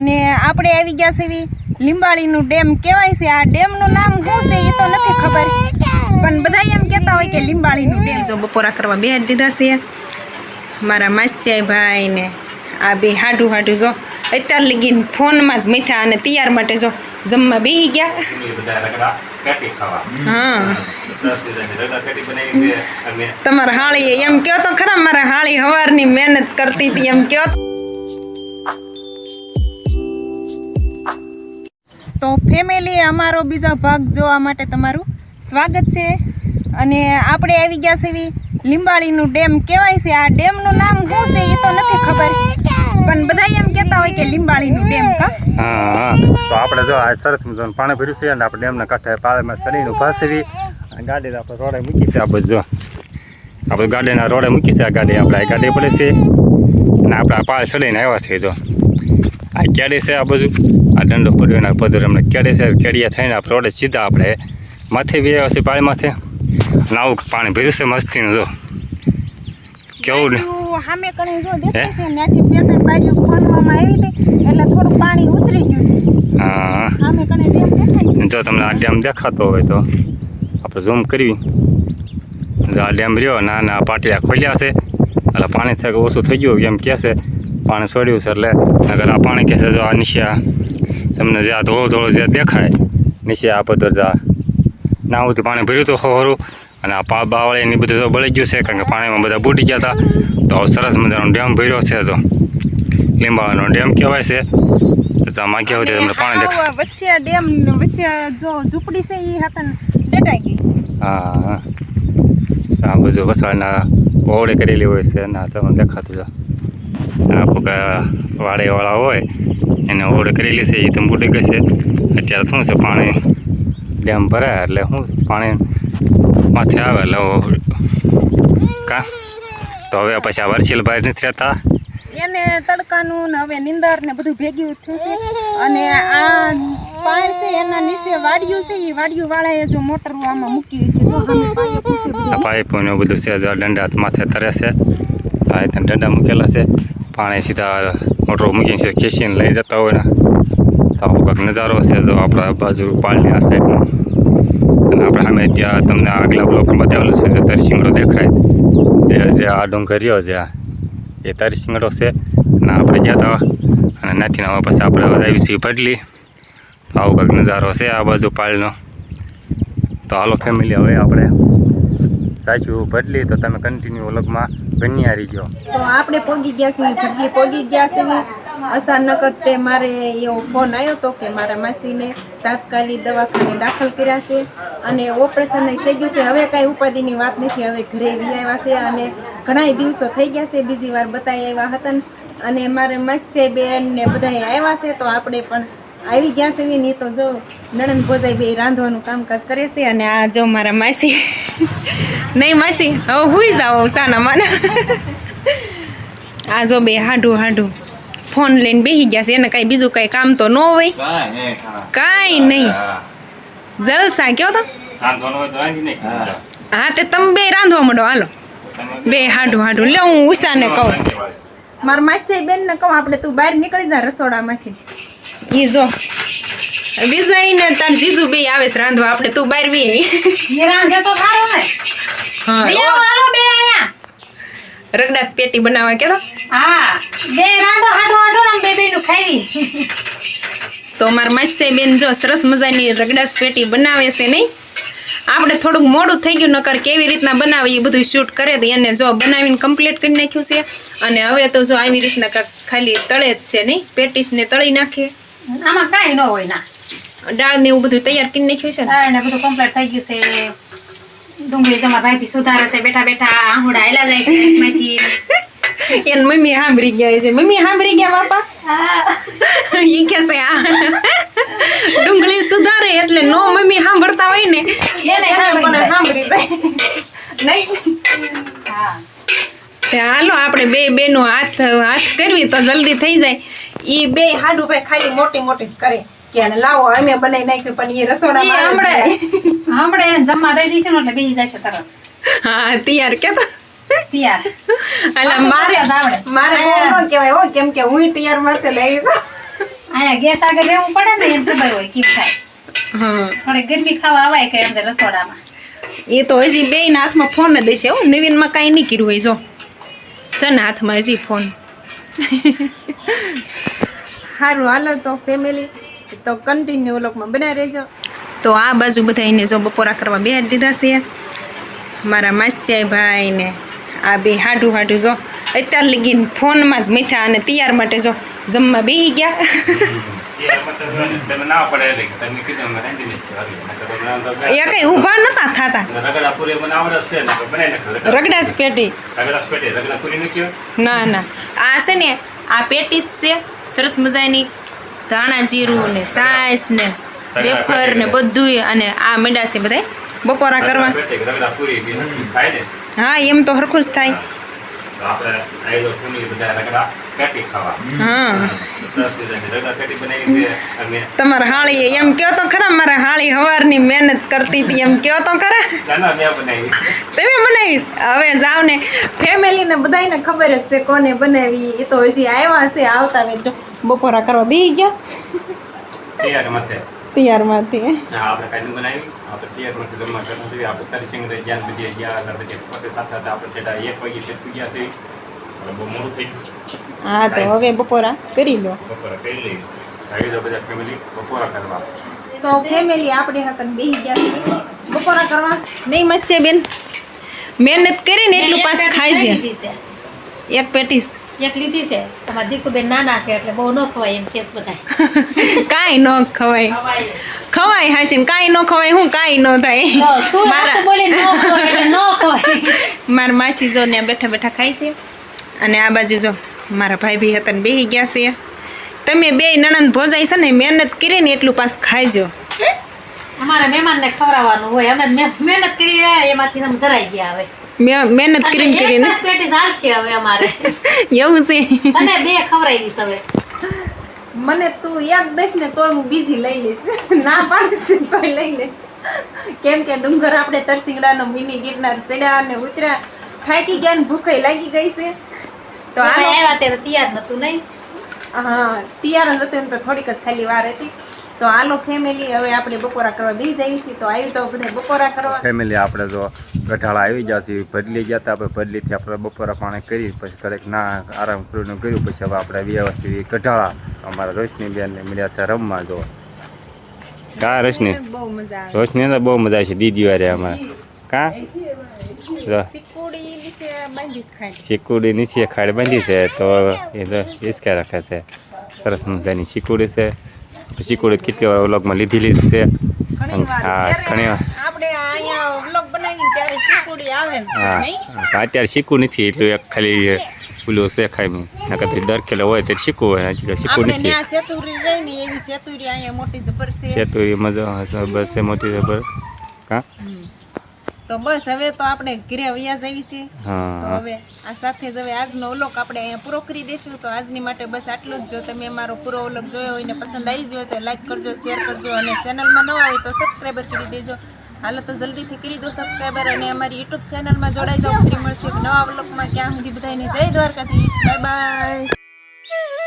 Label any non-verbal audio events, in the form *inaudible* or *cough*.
ને આપણે આવી ગયા છે લીંબાળીનું ડેમ. કહેવાય છે આ ડેમનું નામ શું છે એ તો નથી ખબર. પણ બધા એમ કહેતા હોય કે લીંબાળીનું ડેમ જો બપોરા કરવા બે દીધા છે. મારા માસ્યાય ભાઈ ને આ બે હાડું હાડું જો. અત્યાર લગીને ફોનમાં જ મીઠા અને તૈયાર માટે જો જમવા બેસી ગયા. હા. તમારા હાળી એમ કયો તો ખરા મારા હાળી હવારની મહેનત કરતી હતી એમ કયો તો. ફેમિલી અમારો બીજો ભાગ જોવા માટે તમારું સ્વાગત છે. અને આપણે આવી ગયા છે લીંબાળીનું ડેમ કહેવાય છે. આ ડેમનું નામ શું છે એ તો નથી ખબર. પણ બધા એમ કહેતા હોય કે લીંબાળીનું ડેમ કા હા તો આપણે જો આ સરસ મજાનું પાણી ભર્યું છે અને આપણે ડેમના કાંઠે પાળેમાં શરીર ઊભા છે ગાડી આપણે રોડે મૂકી છે આ બધું આપણે ગાડીના રોડે મૂકી છે આ ગાડી. આપણે આ ગાડી પડે છે. અને આપણે આ પાળ ચડીને આવ્યા છે જો. આ ક્યારે છે આ બધું આ દંડો પડ્યો બધું અમને કેડિયા છે કેડિયા થઈને આપણે રોડે સીધા આપણે માથે બી આવ્યા છે પાળીમાંથી. અને આવું પાણી ભર્યું છે મસ્તીનું જો. કેવું ને? સામે કણે જો દેખાય છે ત્યાંથી બે ત્રણ બારીઓ ખોલવામાં આવી હતી એટલે થોડું પાણી ઉતરી ગયું છે. હા. સામે કણે ડેમ દેખાય જો તમને આ ડેમ દેખાતો હોય તો આપણે ઝૂમ કરી જો આ ડેમ રહ્યો નાના પાટિયા ખોલ્યા છે. એટલે પાણી છે ઓછું થઈ ગયું એમ કહે છે. પાણી છોડ્યું છે એટલે અગર આ પાણી કહે છે જો આ નીચે આ તમને જ્યાં ધોળો ધોળો જ્યાં દેખાય નીચે આ બધું જ્યાં આ તો પાણી ભર્યું હતું ખરું અને આ પા બાવળે ને બધું તો બળી ગયું છે કારણ કે પાણીમાં બધા બૂટી ગયા હતા. તો સરસ મજાનો ડેમ ભર્યો છે તો. લીંબાવાનો ડેમ કહેવાય છે. તો ત્યાં માગ્યા હોય તમને પાણી દેખાય. વચ્ચે ડેમ વચ્ચે જો ઝૂંપડી છે એ હતા ડટાઈ ગઈ હા હા. આ બધું વસાડના ઓવડે કરેલી હોય છે ના તમને દેખાતું છે આ કે વાડેવાળા હોય એને ઓવડે કરેલી છે એ તો બૂટી ગઈ છે. અત્યારે શું છે પાણી? ડેમ ભરાય એટલે શું પાણી? માથે આવે એટલે કા? તો હવે પછી આ વરસીલ ભાઈ નથી રહેતા? એને તડકાનું ને હવે નિંદર ને બધું ભેગ્યું થયું છે અને આ પાય છે એના નીચે વાડિયું છે એ વાડિયું વાળાએ જો મોટર આમાં મૂકી છે તો આ પાઇપો ને બધું છે જો દંડા માથે તરે છે આ દંડા મૂકેલા છે. પાણી સીધા મોટરો મૂકીને સીધા ખેંચીને લઈ જતા હોય ને, તો આવો કંઈક નજારો છે જો આપણા બાજુ પાળની આ સાઈડમાં અને આપણે સામે ત્યાં તમને આગલા બ્લોકમાં બતાવેલું છે જે તરસિંગડો દેખાય. જે જે આ ડુંગરીઓ છે આ એ તરસિંગડો છે. અને આપણે ગયા હતા અને નથી હવે પછી આપણે આવી છીએ ભડલી. તો આવો કંઈક નજારો છે આ બાજુ પાળનો તો હાલો ફેમિલી હવે આપણે સાચું બદલી તો તમે કન્ટિન્યુ લગમાં બન્યા ગયો. તો આપણે પોગી ગયા છીએ ભટલી પોગી ગયા છીએ. અચાનક તે મારે એવો ફોન આવ્યો હતો કે મારા માસીને તાત્કાલિક દવાખાને દાખલ કર્યા છે અને ઓપરેશન થઈ ગયું છે. હવે કાંઈ ઉપાધિની વાત નથી. હવે ઘરે વી આવ્યા છે અને ઘણાય દિવસો થઈ ગયા છે. બીજી વાર બતાવી આવ્યા હતા. અને મારે માસી બેન ને બધા આવ્યા છે તો આપણે પણ આવી ગયા છે નહીં તો જો નણંદ ભોજાઈ બે રાંધવાનું કામકાજ કરે છે અને આ જો મારા માસી નહીં માસી હવે હુઈ જાઓ સાના માના. આ જો બે હાડું હાડું. ફોન લઈને બેસી ગયા છે એને કાંઈ બીજું કાંઈ કામ તો ન હોય. કાંઈ નહીં જલસા કયો તો? હા. તે તમે બે રાંધવા માંડો હાલો. બે હાડું હાડું. લે હું ઉષાને કહું. મારા માસી બેનને કહું આપણે તું બહાર નીકળી જા રસોડામાંથી. એ જો વિજય ને તાર જીજુ બે આવે છે રાંધવા આપણે તું બહાર આયા. રગડાસ પેટી બનાવવા કે તો હા બે રાંધો હાટો હાટો ને બે બેનું ખાવી તો મારા માસે બેન જો સરસ મજાની રગડાસ પેટી બનાવે છે નહીં આપણે થોડુંક મોડું થઈ ગયું નકર કેવી રીતના બનાવે એ બધું શૂટ કરે તો એને જો બનાવીને કમ્પ્લીટ કરી નાખ્યું છે. અને હવે તો જો આવી રીતના ખાલી તળે જ છે નહીં પેટીસને તળી નાખે. આમાં કાંઈ ન હોય ના. દાળ ને એવું બધું તૈયાર કરી નાખ્યું છે ને દાળ ને બધું કમ્પ્લીટ થઈ ગયું છે ડુંગળી જમા ભાઈ સુધારે છે બેઠા બેઠા આહુડા હેલા જાય છે એકમાંથી. એન મમ્મી સાંભળી ગયા છે મમ્મી સાંભળી ગયા બાપા હા. ઈ કે છે આ ડુંગળી સુધારે એટલે નો મમ્મી સાંભળતા હોય ને એને પણ સાંભળી સાંભળી જાય નહીં હા હાલો આપણે બે બેનો હાથ હાથ કરવી તો જલ્દી થઈ જાય ઈ બે હાડું ભાઈ ખાલી મોટી મોટી કરે કે લાવો અમે બનાવી નાખ્યું પણ એ રસોડામાં હમણે. હમણે જમવા દઈ દઈશું ને એટલે બેસી જશે તરત. હા તૈયાર કેતો તૈયાર. એટલે મારે મારે બહુ કહેવાય હો કેમ કે હું તૈયાર માટે લઈ અહીંયા ગેસ આગળ રહેવું પડે ને એમ ખબર હોય કેમ થાય. થોડી ગરમી ખાવા આવાય કે અંદર રસોડામાં. એ તો હજી બે હાથમાં ફોન દેશે હો નવીનમાં કાંઈ નહીં કર્યું હોય જો. સન હાથમાં હજી ફોન. સારું હાલો તો ફેમિલી તો કન્ટિન્યુ વ્લોગમાં બનાવી રહેજો. તો આ બાજુ બધા એને જો બપોરા કરવા બેહાડી દીધા છે. મારા માસ્યાય ભાઈ ને આ બે હાડું હાડું જો અત્યાર લગીને ફોનમાં જ મીઠા અને તૈયાર માટે જો જમવા બેહી ગયા. એ કઈ ઊભા નતા થતા? રગડાસ પેટી. ના ના. આ છે ને, આ પેટીસ છે, સરસ મજાની ધાણા જીરું ને સાસ ને વેફર ને બધુંય અને આ મેંડા છે બધા બપોરા કરવા. હા એમ તો હરખું જ થાય. બધા તમારા હાળી એમ કયો તો ખરા હવારની મહેનત કરતી હતી એમ કયો તો કરે તમે બનાવીશ? હવે જાવ ને. ફેમિલીને બધાને ખબર જ છે કોને બનાવી એ તો હજી આવ્યા છે આવતા વેચો બપોરા કરવા બી ગયા. તૈયાર તૈયારમાંથી હા તો હવે બપોરા કરી લો. બપોરા કરી લઈએ. આવી બધા ફેમિલી બપોરા કરવા. તો ફેમિલી આપણે હાથન બેસી ગયા છે. બપોરા કરવા નહીં મસ્ત છે બેન. મહેનત કરીને એટલું પાસ ખાય ખાઈ છે. એક પેટીસ એક લીધી છે. અમારા દીકુબેન નાના છે એટલે બહુ ન ખવાય એમ કેસ બધા *laughs* કાંઈ ન ખવાય. ખવાય હાસીન કાંઈ ન ખવાય હું કાંઈ ન થાય. મારા હાથ બોલી ન ખવાય એટલે ન ખવાય. *laughs* મારા માસી જો ત્યાં બેઠા બેઠા ખાય છે. અને આ બાજુ જો મારા ભાઈ બી હતા ને બેસી ગયા છે. તમે બે નણંદ ભોજાઈ છે ને મહેનત કરીને એટલું પાસ ખાઈજો. અમારા મહેમાનને ખવડાવવાનું હોય. અમે મહેનત કરી રહ્યા, એમાંથી અમે ધરાઈ ગયા હવે. મહેનત કરીને કરીને. પેટી ચાલશે હવે અમારે. *laughs* એવું છે. અને બે ખવડાવીશ હવે. મને તું એક દઈશ ને તો હું બીજી લઈ લઈશ. ના પાડીશ તો લઈ લઈશ. કેમ કે ડુંગર આપણે તરસિંગડાનો મિની ગિરનાર ચડ્યા અને ઉતર્યા. થાકી ગયા ને ભૂખે લાગી ગઈ છે. તો આ આવ્યા ત્યારે તૈયાર નતું નહીં. હા તૈયાર જ હતું એમ તો થોડીક જ ખાલી વાર હતી. તો આલો ફેમિલી હવે આપણે બપોરા કરવા બેસી જઈએ છીએ. તો આવી જાઓ બધા બપોરા કરવા. ફેમિલી આપણે જો ગઢાળા આવી ગયા છીએ ભડલી ગયા હતા આપણે ભડલીથી આપણે બપોરા પાણી કરી પછી કરેક ના આરામ કરીને કર્યું પછી હવે આપણે વ્યવસ્થિત ગઢાળા. અમારા રોશની બેનને મળ્યા છે રમવા જો. કા રોશની? બહુ મજા રોશની બહુ મજા આવે છે દીદી વારે અમારે. કા? ચીકુડી નીચે ખાડ બાંધી છે તો એ તો હિસકા રાખે છે. સરસ મજાની ચીકુડી છે. ચીકુડી કેટલી વાર વ્લોગમાં લીધેલી છે. હા ઘણી હા અત્યારે શીખવું નથી એટલું એક ખાલી પેલું છે ખાઈ નકર દરખેલો દર ખેલો હોય ત્યારે શીખવું હોય શીખવું નથી. સેતુરી મજા બસ મોટી જબર. કા? તો બસ હવે તો આપણે ઘરે વયા આવી છે તો હવે આ સાથે જ હવે આજનો ઓલોક આપણે અહીંયા પૂરો કરી દઈશું. તો આજની માટે બસ આટલું જ. જો તમે મારો પૂરો વ્લોગ જોયો હોય ને પસંદ આવી ગયો તો લાઈક કરજો શેર કરજો અને ચેનલમાં નવા હોય તો સબસ્ક્રાઈબર કરી દેજો. હાલો તો જલ્દીથી કરી દો સબસ્ક્રાઈબર અને અમારી યુટ્યુબ ચેનલમાં જોડાઈ જાઓ. ફરી મળશે એક નવા વ્લોગમાં. ક્યાં સુધી બધાને જય દ્વારકાધીશ. Bye bye.